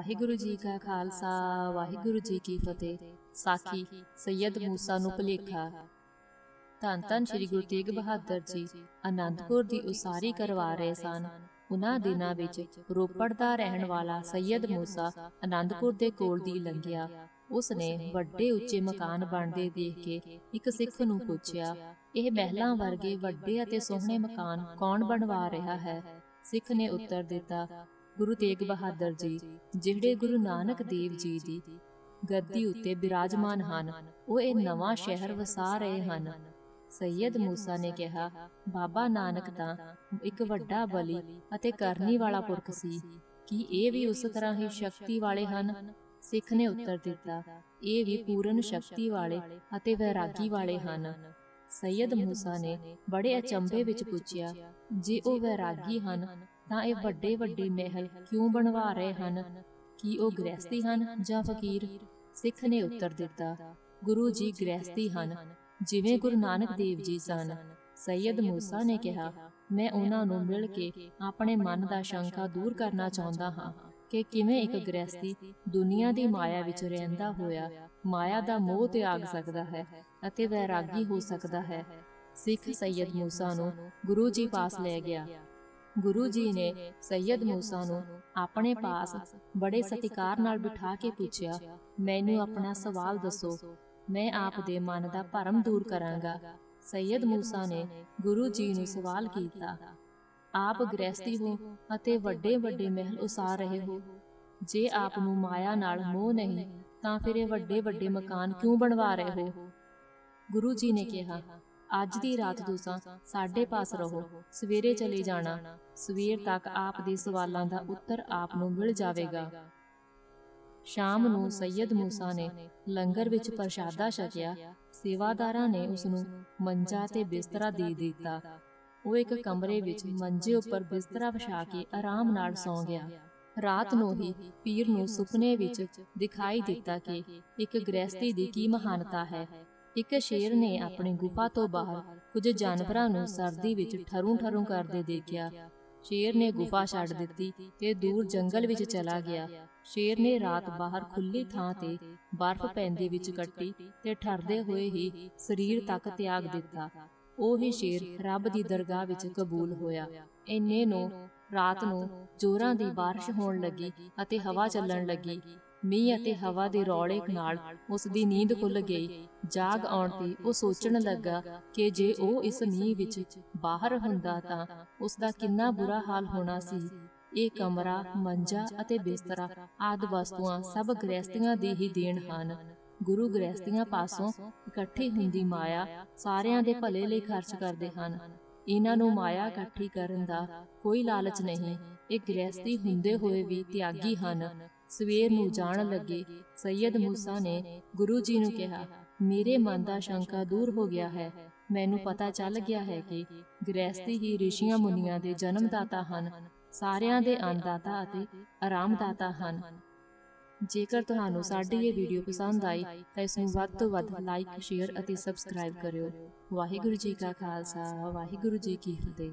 ਵਾਹਿਗੁਰੂ ਜੀ ਕਾ ਖਾਲਸਾ, ਵਾਹਿਗੁਰੂ ਜੀ ਕੀ ਫਤਿਹ। ਸਾਖੀ ਸੈਯਦ ਮੂਸਾ ਨੂੰ ਭੁਲੇਖਾ। ਧੰਨ ਧੰਨ ਸ੍ਰੀ ਗੁਰੂ ਤੇਗ ਬਹਾਦਰ ਜੀ ਆਨੰਦਪੁਰ ਦੀ ਉਸਾਰੀ ਕਰਵਾ ਰਹੇ ਸਨ। ਉਨ੍ਹਾਂ ਦਿਨਾਂ ਵਿੱਚ ਰੋਪੜ ਦਾ ਰਹਿਣ ਵਾਲਾ ਸੈਯਦ ਮੂਸਾ ਅਨੰਦਪੁਰ ਦੇ ਕੋਲ ਦੀ ਲੰਘਿਆ। ਉਸ ਨੇ ਵੱਡੇ ਉੱਚੇ ਮਕਾਨ ਬਣਦੇ ਦੇਖ ਕੇ ਇੱਕ ਸਿੱਖ ਨੂੰ ਪੁੱਛਿਆ, ਇਹ ਮਹਿਲਾਂ ਵਰਗੇ ਵੱਡੇ ਅਤੇ ਸੋਹਣੇ ਮਕਾਨ ਕੌਣ ਬਣਵਾ ਰਿਹਾ ਹੈ? ਸਿੱਖ ਨੇ ਉੱਤਰ ਦਿੱਤਾ ਗੁਰੂ ਤੇਗ ਬਹਾਦਰ ਜੀ, ਜਿਹੜੇ ਗੁਰੂ ਨਾਨਕ ਦੇਵ ਜੀ ਦੀ ਗੱਦੀ ਉੱਤੇ ਬਿਰਾਜਮਾਨ ਹਨ, ਉਹ ਇਹ ਨਵਾਂ ਸ਼ਹਿਰ ਵਸਾ ਰਹੇ ਹਨ। ਸੈਯਦ ਮੂਸਾ ਨੇ ਕਿਹਾ, ਬਾਬਾ ਨਾਨਕ ਤਾਂ ਇੱਕ ਵੱਡਾ ਬਲੀ ਅਤੇ ਕਰਨੀ ਵਾਲਾ ਪੁਰਖ ਸੀ। ਕੀ ਇਹ ਵੀ ਉਸ ਤਰ੍ਹਾਂ ਹੀ ਸ਼ਕਤੀ ਵਾਲੇ ਹਨ? ਸਿੱਖ ਨੇ ਉੱਤਰ ਦਿੱਤਾ, ਇਹ ਵੀ ਪੂਰਨ ਸ਼ਕਤੀ ਵਾਲੇ ਅਤੇ ਵੈਰਾਗੀ ਵਾਲੇ ਹਨ। ਸੈਯਦ ਮੂਸਾ ਨੇ ਬੜੇ ਅਚੰਭੇ ਵਿੱਚ ਪੁੱਛਿਆ, ਜੇ ਉਹ ਵੈਰਾਗੀ ਹਨ ਤਾਂ ਇਹ ਵੱਡੇ ਵੱਡੇ ਮਹਿਲ ਕਿਉਂ ਬਣਵਾ ਰਹੇ ਹਨ? ਕੀ ਉਹ ਗ੍ਰਹਿਸਤੀ ਹਨ ਜਾਂ ਫਕੀਰ? ਸਿੱਖ ਨੇ ਉੱਤਰ ਦਿੱਤਾ, ਗੁਰੂ ਜੀ ਗ੍ਰਹਿਸਤੀ ਹਨ, ਜਿਵੇਂ ਗੁਰੂ ਨਾਨਕ ਦੇਵ ਜੀ ਸਨ। ਸੈਯਦ ਮੂਸਾ ਨੇ ਕਿਹਾ, ਮੈਂ ਉਹਨਾਂ ਨੂੰ ਮਿਲ ਕੇ ਆਪਣੇ ਮਨ ਦਾ ਸ਼ੰਕਾ ਦੂਰ ਕਰਨਾ ਚਾਹੁੰਦਾ ਹਾਂ ਕਿ ਕਿਵੇਂ ਇੱਕ ਗ੍ਰਹਿਸਤੀ ਦੁਨੀਆ ਦੀ ਮਾਇਆ ਵਿੱਚ ਰਹਿੰਦਾ ਹੋਇਆ, ਮਾਇਆ ਦਾ ਮੋਹ ਤਿਆਗ ਸਕਦਾ ਹੈ ਅਤੇ ਵੈਰਾਗੀ ਹੋ ਸਕਦਾ ਹੈ। ਸਿੱਖ ਸੈਯਦ ਮੂਸਾ ਨੂੰ ਗੁਰੂ ਜੀ ਪਾਸ ਲੈ ਗਿਆ। ਗੁਰੂ ਜੀ ਨੇ ਸੈਯਦ ਮੂਸਾ ਨੂੰ ਆਪਣੇ ਪਾਸ ਬੜੇ ਸਤਿਕਾਰ ਨਾਲ ਬਿਠਾ ਕੇ ਪੁੱਛਿਆ ਮੈਨੂੰ ਆਪਣਾ ਸਵਾਲ ਦੱਸੋ ਮੈਂ ਆਪ ਦੇ ਮਨ ਦਾ ਭਰਮ ਦੂਰ ਕਰਾਂਗਾ। ਸੈਯਦ ਮੂਸਾ ਨੇ ਗੁਰੂ ਜੀ ਨੂੰ ਸਵਾਲ ਕੀਤਾ ਆਪ ਗ੍ਰਹਿਸਤੀ ਹੋ ਅਤੇ ਵੱਡੇ ਵੱਡੇ ਮਹਿਲ ਉਸਾਰ ਰਹੇ ਹੋ। ਜੇ ਆਪ ਨੂੰ ਮਾਇਆ ਨਾਲ ਮੋਹ ਨਹੀਂ ਤਾਂ ਫਿਰ ਇਹ ਵੱਡੇ ਵੱਡੇ ਮਕਾਨ ਕਿਉਂ ਬਣਵਾ ਰਹੇ ਹੋ? ਗੁਰੂ ਜੀ ਨੇ ਕਿਹਾ ਅੱਜ ਦੀ ਰਾਤ ਤੁਸੀਂ ਸਾਡੇ ਪਾਸ ਰਹੋ, ਸਵੇਰੇ ਚਲੇ ਜਾਣਾ, ਸਵੇਰ ਤੱਕ ਆਪ ਦੇ ਸਵਾਲਾਂ ਦਾ ਉੱਤਰ ਆਪ ਨੂੰ ਮਿਲ ਜਾਵੇਗਾ। ਸ਼ਾਮ ਨੂੰ ਸੈਯਦ ਮੂਸਾ ਨੇ ਲੰਗਰ ਵਿੱਚ ਪ੍ਰਸ਼ਾਦਾ ਛਕਿਆ, ਸੇਵਾਦਾਰਾਂ ਨੇ ਉਸ ਨੂੰ ਮੰਜਾ ਤੇ ਬਿਸਤਰਾ ਦੇ ਦਿੱਤਾ। ਉਹ ਇੱਕ ਕਮਰੇ ਵਿੱਚ ਮੰਜੇ ਉੱਪਰ ਬਿਸਤਰਾ ਵਿਛਾ ਕੇ ਆਰਾਮ ਨਾਲ ਸੌਂ ਗਿਆ। ਰਾਤ ਨੂੰ ਹੀ ਪੀਰ ਨੂੰ ਸੁਪਨੇ ਵਿੱਚ ਦਿਖਾਈ ਦਿੱਤਾ ਕਿ ਇੱਕ ਗ੍ਰਹਿਸਤੀ ਦੀ ਕੀ ਮਹਾਨਤਾ ਹੈ। ਇੱਕ ਸ਼ੇਰ ਨੇ ਆਪਣੀ ਗੁਫਾ ਤੋਂ ਬਾਹਰ ਕੁਝ ਜਾਨਵਰਾਂ ਨੂੰ ਸਰਦੀ ਵਿੱਚ ਠਰੂ ਠਰੂ ਕਰਦੇ ਦੇਖਿਆ। ਸ਼ੇਰ ਨੇ ਗੁਫਾ ਛੱਡ ਦਿੱਤੀ ਤੇ ਦੂਰ ਜੰਗਲ ਵਿੱਚ ਚਲਾ ਗਿਆ। ਸ਼ੇਰ ਨੇ ਰਾਤ ਬਾਹਰ ਖੁੱਲੀ ਥਾਂ ਤੇ ਬਰਫ਼ ਪੈਂਦੀ ਵਿੱਚ ਕੱਟੀ ਤੇ ਠਰਦੇ ਹੋਏ ਹੀ ਸਰੀਰ ਤੱਕ ਤਿਆਗ ਦਿੱਤਾ। ਉਹ ਹੀ ਸ਼ੇਰ ਰੱਬ ਦੀ ਦਰਗਾਹ ਵਿੱਚ ਕਬੂਲ ਹੋਇਆ। ਇੰਨੇ ਨੂੰ ਰਾਤ ਨੂੰ ਜੋਰਾਂ ਦੀ ਬਾਰਿਸ਼ ਹੋਣ ਲੱਗੀ ਅਤੇ ਹਵਾ ਚੱਲਣ ਲੱਗੀ। ਮੀਂਹ ਅਤੇ ਹਵਾ ਦੇ ਰੌਲੇ ਨਾਲ ਉਸ ਦੀ ਨੀਂਦ ਖੁੱਲ ਗਈ। ਜਾਗ ਆਉਣ ਤੇ ਉਹ ਸੋਚਣ ਲੱਗਾ ਕਿ ਜੇ ਉਹ ਇਸ ਮੀਂਹ ਵਿੱਚ ਬਾਹਰ ਹੁੰਦਾ ਤਾਂ ਉਸ ਦਾ ਕਿੰਨਾ ਬੁਰਾ ਹਾਲ ਹੋਣਾ ਸੀ। ਇਹ ਕਮਰਾ, ਮੰਜਾ ਅਤੇ ਬਿਸਤਰਾ ਆਦ ਵਸਤੂਆਂ ਸਭ ਗ੍ਰਹਿਸਤੀਆਂ ਦੀ ਹੀ ਦੇਣ ਹਨ। ਗੁਰੂ ਗ੍ਰਹਿਸਤੀਆਂ ਪਾਸੋਂ ਇਕੱਠੀ ਹੁੰਦੀ ਮਾਇਆ ਸਾਰਿਆਂ ਦੇ ਭਲੇ ਲਈ ਖਰਚ ਕਰਦੇ ਹਨ। ਇਹਨਾਂ ਨੂੰ ਮਾਇਆ ਇਕੱਠੀ ਕਰਨ ਦਾ ਕੋਈ ਲਾਲਚ ਨਹੀਂ। ਇਹ ਗ੍ਰਹਿਸਤੀ ਹੁੰਦੇ ਹੋਏ ਵੀ ਤਿਆਗੀ ਹਨ। ਸਵੇਰ ਨੂੰ ਜਾਣ ਲੱਗੇ ਸੈਯਦ ਮੂਸਾ ਨੇ ਗੁਰੂ ਜੀ ਨੂੰ ਕਿਹਾ, ਮੇਰੇ ਮਨ ਦਾ ਸ਼ੰਕਾ ਦੂਰ ਹੋ ਗਿਆ ਹੈ। ਮੈਨੂੰ ਪਤਾ ਚੱਲ ਗਿਆ ਹੈ ਕਿ ਗ੍ਰਹਿਸਤੀ ਹੀ ਰਿਸ਼ੀਆਂ ਮੁਨੀਆਂ ਦੇ ਜਨਮਦਾਤਾ ਹਨ। ਸਾਰਿਆਂ ਦੇ ਅੰਨਦਾਤਾ ਅਤੇ ਆਰਾਮਦਾਤਾ ਹਨ। ਜੇਕਰ ਤੁਹਾਨੂੰ ਸਾਡੀ ਇਹ ਵੀਡੀਓ ਪਸੰਦ ਆਈ, ਤਾਂ ਇਸ ਨੂੰ ਵੱਧ ਤੋਂ ਵੱਧ ਲਾਈਕ ਸ਼ੇਅਰ ਅਤੇ ਸਬਸਕ੍ਰਾਈਬ ਕਰਿਓ। ਵਾਹਿਗੁਰੂ ਜੀ ਕਾ ਖਾਲਸਾ, ਵਾਹਿਗੁਰੂ ਜੀ ਕੀ ਫਤਿਹ।